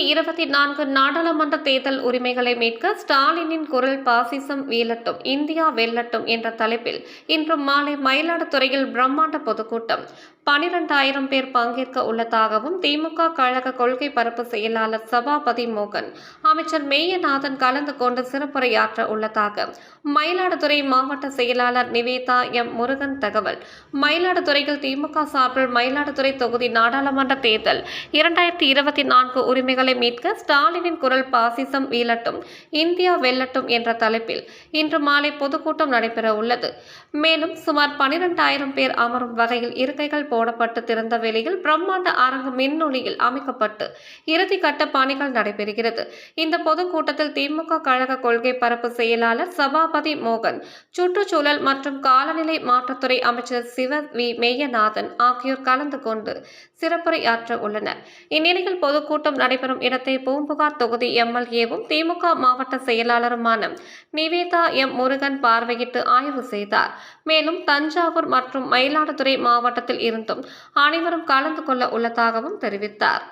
இருபத்தி நான்கு நாடாளுமன்ற தேர்தல் உரிமைகளை மீட்க ஸ்டாலினின் குரல் பாசிசம் வீழட்டும் இந்தியா வெல்லட்டும் என்ற தலைப்பில் இன்று மாலை மயிலாடுதுறையில் பிரம்மாண்ட பொதுக்கூட்டம். பனிரெண்டாயிரம் பேர் பங்கேற்க உள்ளதாகவும் திமுக கழக கொள்கை பரப்பு செயலாளர் சபாபதி மோகன் அமைச்சர் மேயநாதன் கலந்து கொண்டு சிறப்புரையாற்ற உள்ளதாக மயிலாடுதுறை மாவட்ட செயலாளர் நிவேதா எம் முருகன் தகவல். மயிலாடுதுறையில் திமுக சார்பில் மயிலாடுதுறை தொகுதி நாடாளுமன்ற தேர்தல் இரண்டாயிரத்தி இருபத்தி நான்கு உரிமைகளை மீட்க ஸ்டாலினின் குரல் பாசிசம் வீழட்டும் இந்தியா வெல்லட்டும் என்ற தலைப்பில் இன்று மாலை பொதுக்கூட்டம் நடைபெற உள்ளது மேலும் சுமார் பனிரெண்டாயிரம் பேர் அமரும் வகையில் இருக்கைகள் போடப்பட்டு திறந்த வேளையில் பிரம்மாண்ட அரங்கு மின்னொளியில் அமைக்கப்பட்டு இறுதிக்கட்ட பணிகள் நடைபெறுகிறது. இந்த பொதுக்கூட்டத்தில் திமுக கழக கொள்கை பரப்பு செயலாளர் சபாபதி மோகன் சுற்றுச்சூழல் மற்றும் காலநிலை மாற்றத்துறை அமைச்சர் சிவ வி மேயநாதன் ஆகியோர் கலந்து கொண்டு சிறப்புரையாற்ற உள்ளனர். இந்நிலையில் பொதுக்கூட்டம் நடைபெறும் இடத்தை பூம்புகார் தொகுதி எம்எல்ஏவும் திமுக மாவட்ட செயலாளருமான நிவேதா எம் முருகன் பார்வையிட்டு ஆய்வு செய்தார். மேலும் தஞ்சாவூர் மற்றும் மயிலாடுதுறை மாவட்டத்தில் இருந்தும் அனைவரும் கலந்து கொள்ள உள்ளதாகவும் தெரிவித்தார்.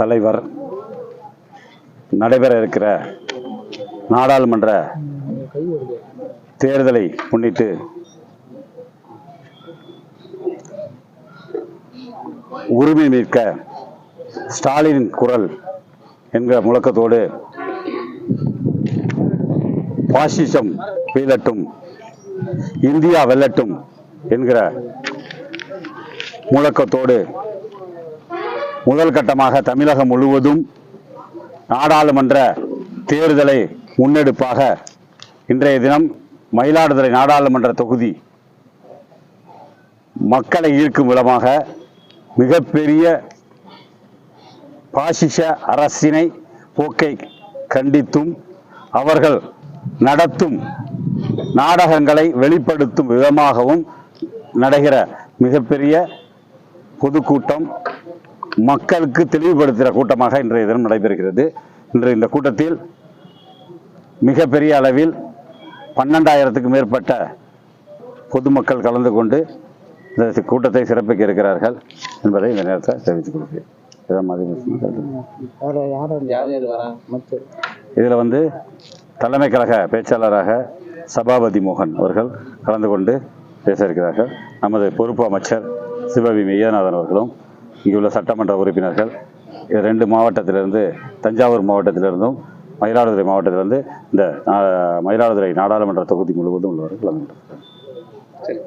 தலைவர் நடைபெற இருக்கிற நாடாளுமன்ற தேர்தலை முன்னிட்டு உரிமை மீட்க ஸ்டாலின் குரல் என்கிற முழக்கத்தோடு பாசிசம் வீழட்டும் இந்தியா வெல்லட்டும் என்கிற முழக்கத்தோடு முதல் கட்டமாக தமிழகம் முழுவதும் நாடாளுமன்ற தேர்தலை முன்னெடுப்பாக இன்றைய தினம் மயிலாடுதுறை நாடாளுமன்ற தொகுதி மக்களை ஈர்க்கும் விதமாக மிகப்பெரிய பாசிச அரசினை போக்கை கண்டித்தும் அவர்கள் நடத்தும் நாடகங்களை வெளிப்படுத்தும் விதமாகவும் நடைகிற மிகப்பெரிய பொதுக்கூட்டம் மக்களுக்கு தெளிவுபடுத்துகிற கூட்டமாக இன்றைய தினம் நடைபெறுகிறது. இன்று இந்த கூட்டத்தில் மிகப்பெரிய அளவில் பன்னெண்டாயிரத்துக்கும் மேற்பட்ட பொதுமக்கள் கலந்து கொண்டு இந்த கூட்டத்தை சிறப்பிக்க இருக்கிறார்கள் என்பதை இந்த நேரத்தில் தெரிவித்துக் கொள்கிறேன். இதில் வந்து தலைமை கழக பேச்சாளராக சபாபதி மோகன் அவர்கள் கலந்து கொண்டு பேச இருக்கிறார்கள். நமது பொறுப்பு அமைச்சர் சிவவி மெய்யநாதன் அவர்களும் இங்குள்ள சட்டமன்ற உறுப்பினர்கள் இது ரெண்டு மாவட்டத்திலிருந்து தஞ்சாவூர் மாவட்டத்திலிருந்தும் மயிலாடுதுறை மாவட்டத்திலிருந்து இந்த மயிலாடுதுறை நாடாளுமன்ற தொகுதி முழுவதும் உள்ளவர்கள் கலந்து சரி